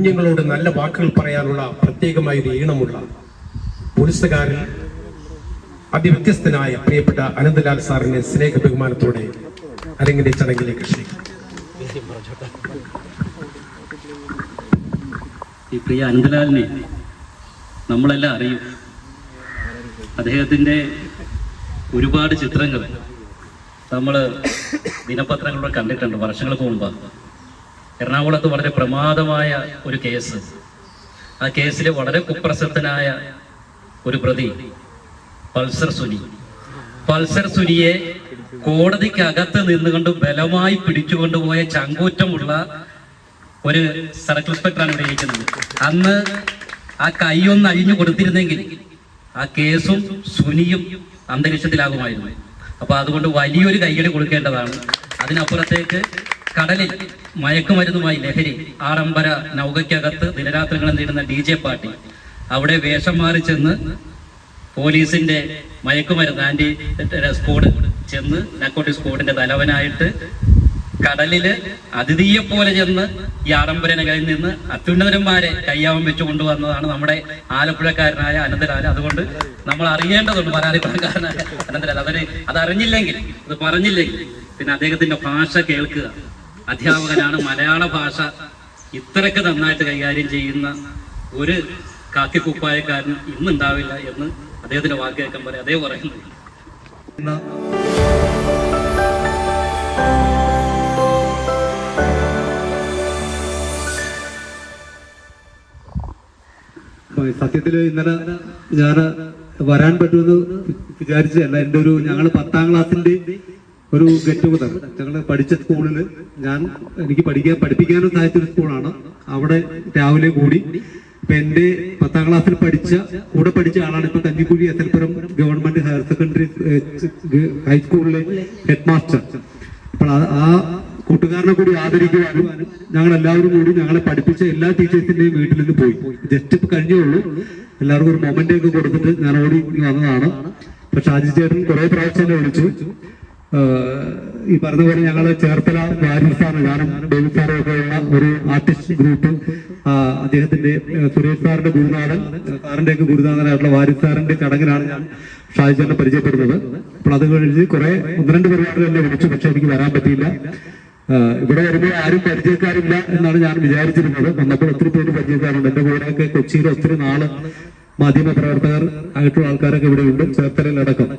കുഞ്ഞുങ്ങളോട് നല്ല വാക്കുകൾ പറയാനുള്ള പ്രത്യേകമായ ഒരു ഈണമുള്ള പോലീസുകാരൻ അതിവ്യത്യസ്തനായ പ്രിയപ്പെട്ട അനന്തലാൽ സാറിനെ സ്നേഹ ബഹുമാനത്തോടെ അരങ്ങിന്റെ ചടങ്ങിലേക്ക് ഈ പ്രിയ അനന്തലാലിനെ നമ്മളെല്ലാം അറിയും. അദ്ദേഹത്തിന്റെ ഒരുപാട് ചിത്രങ്ങൾ നമ്മൾ ദിനപത്രങ്ങളിലൂടെ കണ്ടിട്ടുണ്ട് വർഷങ്ങൾക്ക് മുമ്പ് എറണാകുളത്ത് വളരെ പ്രമാദമായ ഒരു കേസ്. ആ കേസിൽ വളരെ കുപ്രസിദ്ധനായ ഒരു പ്രതി പൾസർ സുനി. പൾസർ സുനിയെ കോടതിക്കകത്ത് നിന്നുകൊണ്ട് ബലമായി പിടിച്ചുകൊണ്ടുപോയ ചങ്കൂറ്റമുള്ള ഒരു സർക്കിൾ ഇൻസ്പെക്ടറാണ് ഇവിടെ ഇരിക്കുന്നത്. അന്ന് ആ കൈയൊന്ന് അഴിഞ്ഞു കൊടുത്തിരുന്നെങ്കിൽ ആ കേസും സുനിയും അന്തരീക്ഷത്തിലാകുമായിരുന്നു. അപ്പൊ അതുകൊണ്ട് വലിയൊരു കൈയ്യടി കൊടുക്കേണ്ടതാണ്. അതിനപ്പുറത്തേക്ക് കടലിൽ മയക്കുമരുന്നുമായി ലഹരി ആഡംബര നൗകയ്ക്കകത്ത് ദിനരാത്രങ്ങൾ നേടുന്ന ഡി ജെ പാർട്ടി. അവിടെ വേഷം മാറി ചെന്ന് പോലീസിന്റെ മയക്കുമരുന്ന് ആന്റി സ്ക്വാഡ് ചെന്ന് നക്കോട്ടി സ്ക്വാഡിന്റെ തലവനായിട്ട് കടലിൽ അതിഥിയെ പോലെ ചെന്ന് ഈ ആഡംബരനകളിൽ നിന്ന് അത്യുന്നതന്മാരെ കയ്യാവം വെച്ചു കൊണ്ടുവന്നതാണ് നമ്മുടെ ആലപ്പുഴക്കാരനായ അനന്തലാൽ. അതുകൊണ്ട് നമ്മൾ അറിയേണ്ടതുണ്ട് പരാതിക്കാരനായ അനന്തലാൽ. അവർ അതറിഞ്ഞില്ലെങ്കിൽ അത് പറഞ്ഞില്ലെങ്കിൽ പിന്നെ അദ്ദേഹത്തിന്റെ ഭാഷ കേൾക്കുക. അധ്യാപകനാണ് മലയാള ഭാഷ ഇത്രയ്ക്ക് നന്നായിട്ട് കൈകാര്യം ചെയ്യുന്ന ഒരു കാക്കിക്കുപ്പായക്കാരൻ ഇന്നുണ്ടാവില്ല എന്ന് അദ്ദേഹത്തിന്റെ വാക്ക് കേൾക്കാൻ പറയാം. അതേ പറയുന്നു. സത്യത്തിൽ ഇന്നലെ ഞാൻ വരാൻ പറ്റുമെന്ന് വിചാരിച്ചതല്ല. എന്റെ ഒരു ഞങ്ങൾ പത്താം ക്ലാസ്സിന്റെ ഒരു ഗെറ്റ് ടുഗദർ ഞങ്ങൾ പഠിച്ച സ്കൂളിൽ ഞാൻ എനിക്ക് പഠിക്കാൻ പഠിപ്പിക്കാനും സാധിച്ചൊരു സ്കൂളാണ്. അവിടെ രാവിലെ കൂടി. ഇപ്പൊ എന്റെ പത്താം ക്ലാസ്സിൽ പഠിച്ച കൂടെ പഠിച്ച ആളാണ് ഇപ്പൊ കഞ്ഞിക്കുഴി എത്തൽപ്പുരം ഗവൺമെന്റ് ഹയർ സെക്കൻഡറി ഹൈസ്കൂളിലെ ഹെഡ് മാസ്റ്റർ അപ്പോൾ ആ- കൂട്ടുകാരനെ കൂടി ആദരിക്കുവാനും ഞങ്ങൾ എല്ലാവരും കൂടി ഞങ്ങളെ പഠിപ്പിച്ച എല്ലാ ടീച്ചേഴ്സിന്റെയും വീട്ടിൽ നിന്ന് പോയി. ജസ്റ്റ് ഇപ്പൊ കഴിഞ്ഞേ ഉള്ളൂ. എല്ലാവർക്കും ഒരു മൊമെന്റ് ഒക്കെ കൊടുത്തിട്ട് ഞാൻ ഓടി വന്നതാണ്. പക്ഷെ ഷാജി ചേട്ടൻ കുറെ പ്രാവശ്യം എന്നെ വിളിച്ചു. ഈ പറഞ്ഞ പോലെ ഞങ്ങൾ ചേർത്തല വാരിസാണ് കാരണം ഡേവിഡ് സാറും ഒക്കെ ഉള്ള ഒരു ആർട്ടിസ്റ്റ് ഗ്രൂപ്പ് അദ്ദേഹത്തിന്റെ സുരേഷ് സാറിന്റെ ഗുരുനാഥൻ സാറിന്റെ ഒക്കെ ഗുരുനാഥനായിട്ടുള്ള വാരിസ് സാറിന്റെ ചടങ്ങിലാണ് ഞാൻ ഷാജി ചേട്ടനെ പരിചയപ്പെടുന്നത്. അപ്പോൾ അത് കഴിഞ്ഞ് കുറെ ഒന്ന് രണ്ട് പരിപാടികൾ എന്നെ വിളിച്ചു പക്ഷെ എനിക്ക് വരാൻ പറ്റിയില്ല. ഇവിടെ വരുമ്പോൾ ആരും പരിചയക്കാരില്ല എന്നാണ് ഞാൻ വിചാരിച്ചിരുന്നത്. വന്നപ്പോൾ ഒത്തിരി പേര് പരിചയക്കാരുണ്ട്. എന്റെ കൂടെയൊക്കെ കൊച്ചിയിൽ ഒത്തിരി നാൾ മാധ്യമ പ്രവർത്തകർ ആയിട്ടുള്ള ആൾക്കാരൊക്കെ ഇവിടെ ഉണ്ട് ചേർത്തലയിലടക്കം.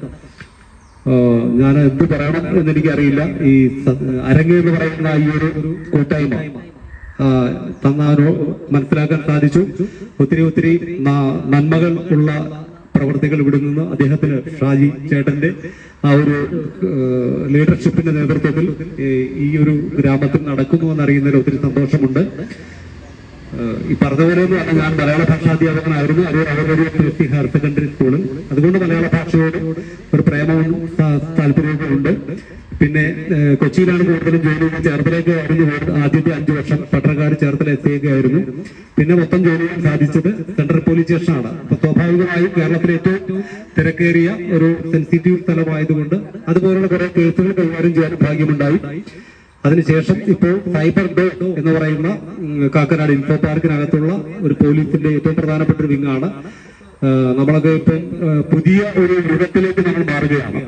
ഞാൻ എന്ത് പറയണം എന്ന് എനിക്കറിയില്ല ഈ അരങ്ങ് എന്ന് പറയുന്ന ഈ ഒരു കൂട്ടായ്മ. തന്നാനോ മനസ്സിലാക്കാൻ സാധിച്ചു. ഒത്തിരി ഒത്തിരി നന്മകൾ ഉള്ള പ്രവർത്തികൾ ഇവിടെ നിന്ന് അദ്ദേഹത്തിന് ഷാജി ചേട്ടന്റെ ആ ഒരു ലീഡർഷിപ്പിന്റെ നേതൃത്വത്തിൽ ഈ ഒരു ഗ്രാമത്തിൽ നടക്കുന്നു എന്നറിയുന്നതിൽ ഒത്തിരി സന്തോഷമുണ്ട്. ഈ പറഞ്ഞതുപോലെ പോലെ എന്ന് പറഞ്ഞാൽ ഞാൻ മലയാള ഭാഷാധ്യാപകനായിരുന്നു അത് അവരുടെ കൃഷി ഹയർ സെക്കൻഡറി സ്കൂളിൽ അതുകൊണ്ട് മലയാള ഭാഷയോട് ഒരു പ്രേമവും താല്പര്യവും ഉണ്ട് പിന്നെ കൊച്ചിയിലാണ് കൂടുതലും ജോലി ചേർത്തലേക്ക് ആയിരുന്നു ആദ്യത്തെ അഞ്ചു വർഷം പട്ടണക്കാട് ചേർത്തല പിന്നെ മൊത്തം ജോലി സാധിച്ചത് സെൻട്രൽ പോലീസ് സ്റ്റേഷനാണ്. അപ്പൊ സ്വാഭാവികമായും കേരളത്തിലെ ഏറ്റവും തിരക്കേറിയ ഒരു സെൻസിറ്റീവ് സ്ഥലമായതുകൊണ്ട് അതുപോലുള്ള കുറെ കേസുകൾ കൈകാര്യം ചെയ്യാൻ ഭാഗ്യമുണ്ടായി. അതിനുശേഷം ഇപ്പോൾ സൈബർ ഡോ എന്ന് പറയുന്ന കാക്കനാട് ഇൻഫോ പാർക്കിനകത്തുള്ള ഒരു പോലീസിന്റെ ഏറ്റവും പ്രധാനപ്പെട്ട ഒരു വിങ്ങാണ്. നമ്മളൊക്കെ ഇപ്പം പുതിയ ഒരു യുഗത്തിലേക്ക് നമ്മൾ മാറുകയാണ്.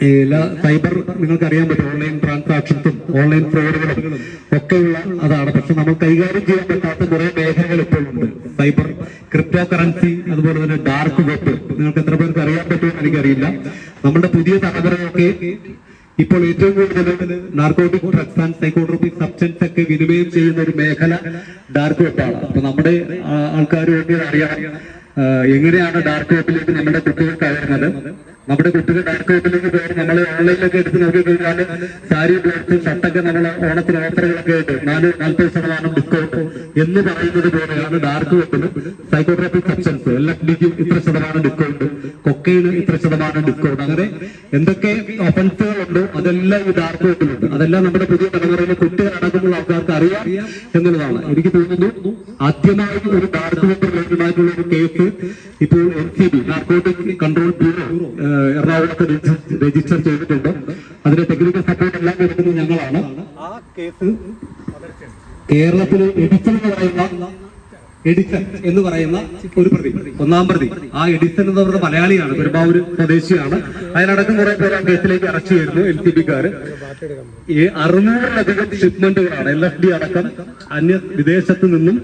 എല്ലാ സൈബർ നിങ്ങൾക്ക് അറിയാൻ പറ്റും ഓൺലൈൻ ട്രാൻസാക്ഷൻസും ഓൺലൈൻ ഫ്രോഡുകളും ഒക്കെയുള്ള അതാണ്. പക്ഷെ നമ്മൾ കൈകാര്യം ചെയ്യാൻ പറ്റാത്ത കുറെ മേഖലകൾ ഇപ്പോഴുണ്ട് സൈബർ ക്രിപ്റ്റോ കറൻസി അതുപോലെ തന്നെ ഡാർക്ക് വെബ്. നിങ്ങൾക്ക് എത്ര പേർക്ക് അറിയാൻ പറ്റുമെന്ന് എനിക്കറിയില്ല. നമ്മുടെ പുതിയ തലമുറയൊക്കെ ഇപ്പോൾ ഏറ്റവും കൂടുതൽ narcotic drugs and psychotropic substance ഒക്കെ വിനിമയം ചെയ്യുന്ന ഒരു മേഖല ഡാർക്ക് വെപ്പാണ് അപ്പൊ നമ്മുടെ ആൾക്കാർ വേണ്ടി അറിയാം എങ്ങനെയാണ് ഡാർക്ക് വെബിലേക്ക് നമ്മുടെ കുട്ടികൾ കയറുന്നത് നമ്മുടെ കുട്ടികൾ ഡാർക്ക് വെബിലേക്ക് കയറി നമ്മൾ ഓൺലൈനിലൊക്കെ എടുത്ത് നോക്കി കഴിഞ്ഞാൽ സാരി ബ്ലൗസ് ഷർട്ടൊക്കെ നമ്മൾ ഓണത്തിന് ഓഫറുകളൊക്കെ ആയിട്ട് നാല് നാൽപ്പത് ശതമാനം ഡിസ്കൗണ്ട് എന്ന് പറയുന്നത് പോലെയാണ് ഡാർക്ക് വെബിലും സൈക്കോട്രോപിക് സബ്സ്റ്റൻസ് എൽ എഫ് ഡിക്കും ഇത്ര ശതമാനം ഡിസ്കൗണ്ട് കൊക്കയിലും ഇത്ര ശതമാനം ഡിസ്കൗണ്ട് അങ്ങനെ എന്തൊക്കെ ഒഫൻസുകളുണ്ടോ അതെല്ലാം ഈ ഡാർക്ക് വെബിലുണ്ട് അതെല്ലാം നമ്മുടെ പുതിയ തലമുറയിലെ കുട്ടികൾ അടക്കമുള്ള ആൾക്കാർക്ക് അറിയാം എന്നുള്ളതാണ്. എനിക്ക് തോന്നുന്നു ആദ്യമായി ഒരു ഡാർക്ക് വെബ് റിലേറ്റഡ് ആയിട്ടുള്ള ഒരു കേസ് ഇപ്പോൾ N C B narcotic control bureau എറണാകുളത്ത് രജിസ്റ്റർ- ചെയ്തിട്ടുണ്ട്. അതിന്റെ ടെക്നിക്കൽ സപ്പോർട്ട് എല്ലാം കൊടുക്കുന്നത് ഞങ്ങളാണ്. കേരളത്തിൽ എഡിസൺ എന്ന് പറയുന്ന എഡിസൺ എന്ന് പറയുന്ന ഒരു പ്രതി ഒന്നാം പ്രതി. ആ എഡിസൺ എന്ന് പറയുന്ന മലയാളിയാണ് പെരുമ്പാവൂർ സ്വദേശിയാണ്. അതിനടക്കം കുറെ പേര് കേസിലേക്ക് അറസ്റ്റ് ചെയ്തിരുന്നു എൽ സി പിക്കാര് ഈ അറുന്നൂറിലധികം ഷിപ്മെന്റുകളാണ് എൽ എഫ് ഡി അടക്കം അന്യ വിദേശത്ത് നിന്നും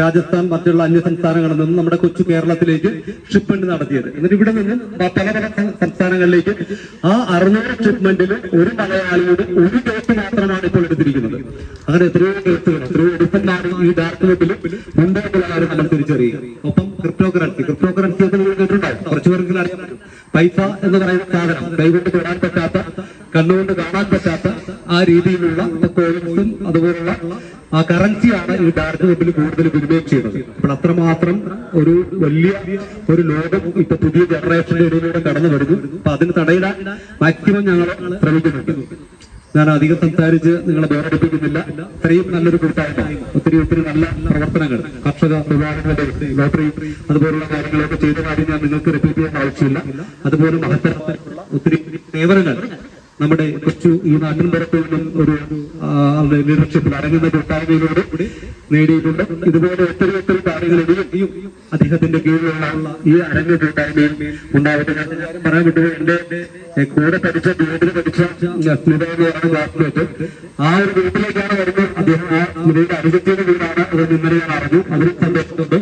രാജസ്ഥാൻ മറ്റുള്ള അന്യ സംസ്ഥാനങ്ങളിൽ നിന്നും നമ്മുടെ കൊച്ചു കേരളത്തിലേക്ക് ഷിപ്മെന്റ് നടത്തിയത്. എന്നിട്ട് ഇവിടെ നിന്നും പല പല സംസ്ഥാനങ്ങളിലേക്ക് ആ അറുന്നൂറ് ഷിപ്മെന്റിൽ ഒരു മലയാളിയുടെ ഒരു കേസ് മാത്രമാണ് ഇപ്പോൾ എടുത്തിരിക്കുന്നത്. അങ്ങനെ എത്രയോ കേസുകൾ എത്രയോ എടുത്തന്മാർ ഈ ഡാർക്ക് വെബിൽ മുൻപേക്കുള്ളവരെ നമ്മൾ തിരിച്ചറിയുക. ഒപ്പം ക്രിപ്റ്റോ കറൻസി ക്രിപ്റ്റോ കറൻസി ഒക്കെ കേട്ടിട്ടുണ്ടാവും. കുറച്ചു പൈസ എന്ന് പറയുന്ന സാധനം കൈകൊണ്ട് തൊടാൻ പറ്റാത്ത കണ്ണുകൊണ്ട് കാണാൻ പറ്റാത്ത ആ രീതിയിലുള്ള കോയിൻസും അതുപോലുള്ള ആ കറൻസിയാണ് ഈ ഡാർക്ക് വെബിൽ കൂടുതൽ വിനിമയം ചെയ്യുന്നത്. അപ്പോൾ അത്രമാത്രം ഒരു വലിയ ഒരു ലോകം ഇപ്പൊ പുതിയ ജനറേഷന്റെ ഇടയിലൂടെ കടന്നു വരുന്നു. അപ്പൊ അതിന് തടയിടാൻ മാക്സിമം ഞങ്ങൾ ശ്രമിക്കുന്നുണ്ട്. ഞാൻ അധികം സംസാരിച്ച് നിങ്ങളെ ബോറടിപ്പിക്കുന്നില്ല ഇത്രയും നല്ലൊരു കൂട്ടായ്മ ഒത്തിരി ഒത്തിരി നല്ല പ്രവർത്തനങ്ങൾ കർഷക വിഭാഗങ്ങളുടെ ലോട്ടറി അതുപോലുള്ള കാര്യങ്ങളൊക്കെ ചെയ്ത കാര്യം ഞാൻ നിങ്ങൾക്ക് റിപ്പീറ്റ് ചെയ്യേണ്ട ആവശ്യമില്ല. അതുപോലെ മഹത്തരമായിട്ടുള്ള ഒത്തിരി സേവനങ്ങൾ നമ്മുടെ കൊച്ചു ഈ നാട്ടിൻ പുറത്തു നിന്നും ഒരു ലീഡർഷിപ്പിൽ അടങ്ങുന്ന കൂട്ടായ്മയിലൂടെ നേടിയിട്ടുണ്ട്. ഇതുപോലെ ഒത്തിരി ഒത്തിരി കാര്യങ്ങൾ ഇനിയും അദ്ദേഹത്തിന്റെ കീഴിലുള്ള ഈ അരങ്ങ കൂട്ടായ്മയിൽ ഉണ്ടാവട്ടെ ഞാൻ പറയാൻ വിട്ടു എന്റെ കൂടെ പഠിച്ച വീട്ടിൽ പഠിച്ച സ്മിത എന്ന് ആ ഒരു വീട്ടിലേക്കാണ് വരുന്നത്. അദ്ദേഹം ആ സ്മിതയുടെ അനുജത്തിയുടെ വീടാണ്. അത് ഇന്നലെ ഞാൻ അറിഞ്ഞു. അതിൽ സന്തോഷമുണ്ട്.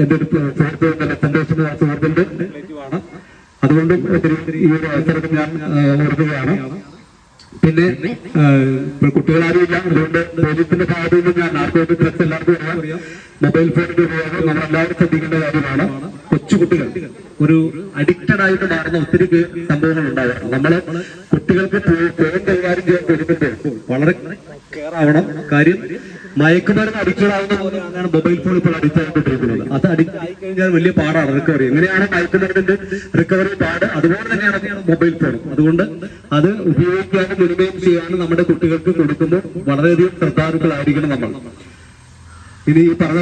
എന്റെ ഒരു സുഹൃത്ത് തന്നെ സന്തോഷം സുഹൃത്തിന്റെ റിലേറ്റീവാണ് അതുകൊണ്ട് ഈ ഒരു അവസരത്തിൽ ഞാൻ ഓർക്കുകയാണ് പിന്നെ കുട്ടികളാരും ഇല്ല. അതുകൊണ്ട് പോലീസിന്റെ ഭാഗത്തു നിന്ന് ഞാൻ നാർക്കോട്ടിക് ഡ്രഗ്സ് എല്ലാവർക്കും അറിയാം. മൊബൈൽ ഫോണിന്റെ ഉപയോഗം നമ്മളെല്ലാവരും ശ്രദ്ധിക്കേണ്ട കാര്യമാണ്. കൊച്ചുകുട്ടികൾ ഒരു അഡിക്റ്റഡ് ആയിട്ട് മാറുന്ന ഒത്തിരി സംഭവങ്ങൾ ഉണ്ടാകാം നമ്മൾ കുട്ടികൾക്ക് ഫോൺ കൈകാര്യം ചെയ്യാൻ കൊടുക്കുമ്പോൾ വളരെ കെയർ ആവണം. കാര്യം മയക്കുമരുന്ന് ആവുന്ന പോലെയാണ് മൊബൈൽ ഫോൺ ഇപ്പോൾ അഡിക്റ്റ് ആയിക്കൊണ്ടിരിക്കുന്നത് അത് അഡിക്റ്റ് വലിയ പാടാണ് റിക്കവറി എങ്ങനെയാണ് മയക്കുമരുന്നിന്റെ റിക്കവറി പാട്. അതുപോലെ തന്നെയാണ് മൊബൈൽ ഫോൺ അതുകൊണ്ട് അത് ഉപയോഗിക്കാനും വിനിമയം ചെയ്യാനും നമ്മുടെ കുട്ടികൾക്ക് കൊടുക്കുമ്പോൾ വളരെയധികം ശ്രദ്ധാലുക്കളായിരിക്കണം നമ്മൾ. ഇനി ഈ പറഞ്ഞ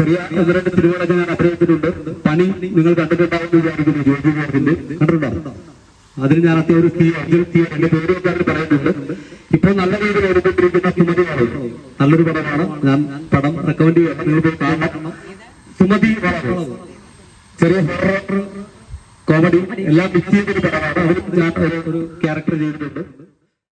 ചെറിയ ഒന്ന് രണ്ട് ഞാൻ അഭിനയിച്ചിട്ടുണ്ട് പണി നിങ്ങൾ കണ്ടിട്ടുണ്ടാവും വിചാരിക്കുന്നു. ജോജി ജോർജിന്റെ. കണ്ടിട്ടുണ്ടോ? അതിന് ഞാൻ അത്യാവശ്യം തീ അഞ്ചൽ തീ എന്റെ പേരൊക്കെ അതിൽ പറയുന്നുണ്ട് ഇപ്പോൾ നല്ല രീതിയിൽ സുമതി നല്ലൊരു പടമാണ്. ഞാൻ പടം റെക്കമെൻഡ് ചെയ്യാം നിങ്ങൾ പോയി കാണണം സുമതി വളവ് ചെറിയ ഹൊറർ കോമഡി എല്ലാം മിക്സ് ചെയ്തൊരു പടമാണ്. അതിൽ ഞാൻ ഒരു- ഒരു ക്യാരക്ടർ ചെയ്തിട്ടുണ്ട്.